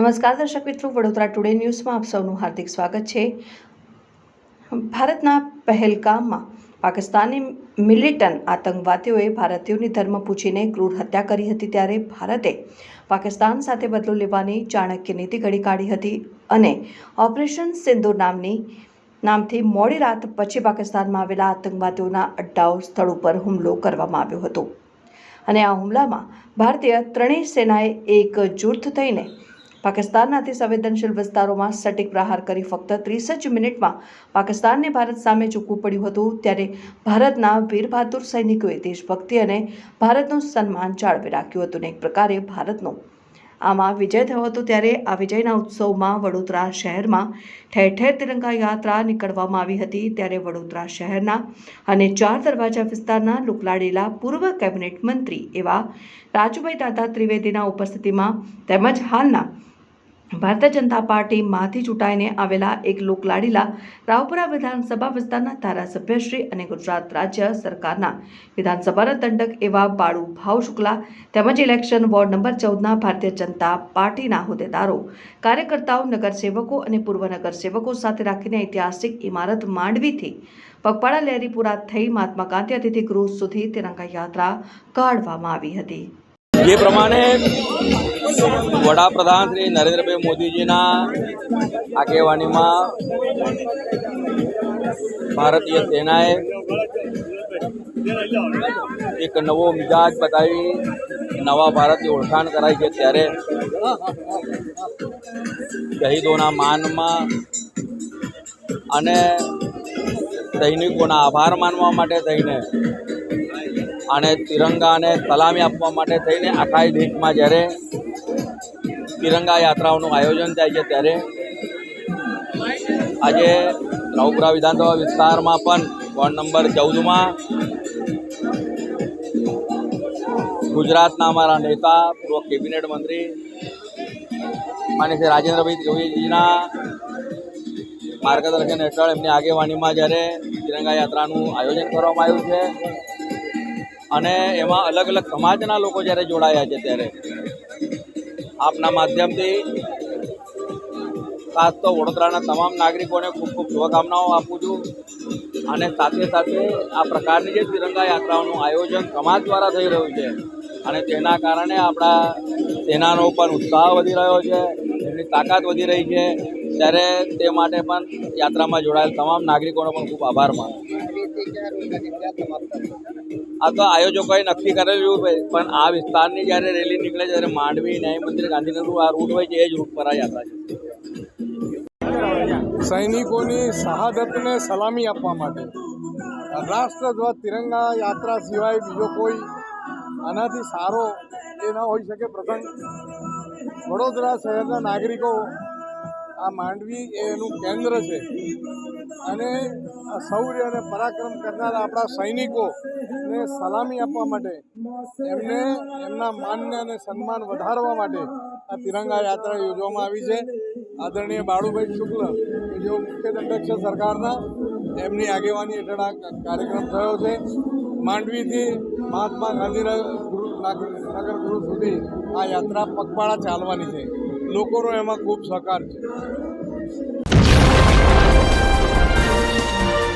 નમસ્કાર, દર્શક મિત્રો. વડોદરા ટુડે ન્યૂઝમાં આપ સૌનું હાર્દિક સ્વાગત છે. ભારતના પહેલગામમાં પાકિસ્તાની મિલિટન્ટ આતંકવાદીઓએ ભારતીયોની ધર્મ પૂછીને ક્રૂર હત્યા કરી હતી ત્યારે ભારતે પાકિસ્તાન સાથે બદલો લેવાની ચાણક્ય નીતિ ઘડી કાઢી હતી અને ઓપરેશન સિંધુ નામની, નામથી મોડી રાત પછી પાકિસ્તાનમાં આવેલા આતંકવાદીઓના અડ્ડાઓ સ્થળ ઉપર હુમલો કરવામાં આવ્યો હતો. અને આ હુમલામાં ભારતીય ત્રણેય સેનાએ એક જૂથ થઈને પાકિસ્તાનના અતિ સંવેદનશીલ વિસ્તારોમાં સટીક પ્રહાર કરી ફક્ત ત્રીસ જ મિનિટમાં પાકિસ્તાનને ભારત સામે ઝૂકવું પડ્યું હતું. ત્યારે ભારતના વીર બહાદુર સૈનિકોએ દેશભક્તિ અને ભારતનું સન્માન જાળવી રાખ્યું હતું અને એક પ્રકારે ભારતનો આમાં વિજય થયો હતો. ત્યારે આ વિજયના ઉત્સવમાં વડોદરા શહેરમાં ઠેર ઠેર તિરંગા યાત્રા નીકળવામાં આવી હતી. ત્યારે વડોદરા શહેરના અને ચાર દરવાજા વિસ્તારના લુકલાડેલા પૂર્વ કેબિનેટ મંત્રી એવા રાજુભાઈ દાદા ત્રિવેદીના ઉપસ્થિતિમાં તેમજ હાલના ભારતીય જનતા પાર્ટીમાંથી ચૂંટાઈને આવેલા એક લોકલાડીલા રાવપુરા વિધાનસભા વિસ્તારના ધારાસભ્યશ્રી અને ગુજરાત રાજ્ય સરકારના વિધાનસભાના દંડક એવા બાળુ ભાવ શુક્લા તેમજ election ward number ચૌદના Bharatiya Janata પાર્ટીના હોદ્દેદારો, કાર્યકર્તાઓ, નગરસેવકો અને પૂર્વ નગરસેવકો સાથે રાખીને ઐતિહાસિક ઇમારત માંડવીથી પગપાળા લહેરી પૂરા થઈ મહાત્મા ગાંધી અતિથિ ગૃહ સુધી તિરંગા યાત્રા કાઢવામાં આવી હતી. જે પ્રમાણે વડાપ્રધાન શ્રી નરેન્દ્રભાઈ મોદીજીના આગેવાનીમાં ભારતીય સેનાએ એક નવો મિજાજ બતાવી, નવા ભારતની ઓળખાણ કરાઈ છે. ત્યારે શહીદોના માનમાં અને સૈનિકોના આભાર માનવા માટે થઈને અને તિરંગાને સલામી આપવા માટે થઈને આખા દેશમાં જ્યારે તિરંગા યાત્રાઓનું આયોજન થાય છે ત્યારે આજે રાવપુરા વિધાનસભા વિસ્તારમાં પણ વોર્ડ નંબર ચૌદમાં ગુજરાતના અમારા નેતા, પૂર્વ કેબિનેટ મંત્રી માન્ય શ્રી રાજેન્દ્રભાઈ ત્રિવેદીજીના માર્ગદર્શન હેઠળ એમની આગેવાનીમાં જ્યારે તિરંગા યાત્રાનું આયોજન કરવામાં આવ્યું છે. અને એમાં અલગ અલગ સમાજના લોકો જ્યારે જોડાયા છે ત્યારે આપના માધ્યમથી ખાસ તો વડોદરાના તમામ નાગરિકોને ખૂબ ખૂબ શુભકામનાઓ આપું છું. અને સાથે સાથે આ પ્રકારની જે તિરંગા યાત્રાઓનું આયોજન સમાજ દ્વારા થઈ રહ્યું છે અને તેના કારણે આપણા સેનાનો પણ ઉત્સાહ વધી રહ્યો છે એમની તાકાત વધી રહી છે. ત્યારે તે માટે પણ યાત્રામાં જોડાયેલ તમામ નાગરિકોનો પણ ખૂબ આભાર માનું આ તો આયોજકોએ નક્કી કરેલું પણ આ વિસ્તારની જ્યારે રેલી નીકળે ત્યારે માંડવી, ન્યાય મંદિર ગાંધીનગર આ રૂટ હોય છે, એ જ રૂટ પર આ છે. સૈનિકોની શહાદતને સલામી આપવા માટે રાષ્ટ્રધ્વજ તિરંગા યાત્રા સિવાય બીજો કોઈ આનાથી સારો એ ન હોઈ શકે. પ્રસંગ વડોદરા શહેરના નાગરિકો આ માંડવી એનું કેન્દ્ર છે. અને આ શૌર્ય અને પરાક્રમ કરનારા આપણા સૈનિકોને સલામી આપવા માટે, એમને એમના માન્ય અને સન્માન વધારવા માટે આ તિરંગા યાત્રા યોજવામાં આવી છે. આદરણીય બાળુભાઈ શુક્લ કે જેઓ મુખ્ય દંડક છે સરકારના, એમની આગેવાની હેઠળ આ કાર્યક્રમ થયો છે. માંડવીથી મહાત્મા ગાંધીનગર નગર ગૃહ સુધી આ યાત્રા પગપાળા ચાલવાની છે. લોકોનો એમાં ખૂબ સહકાર છે. Música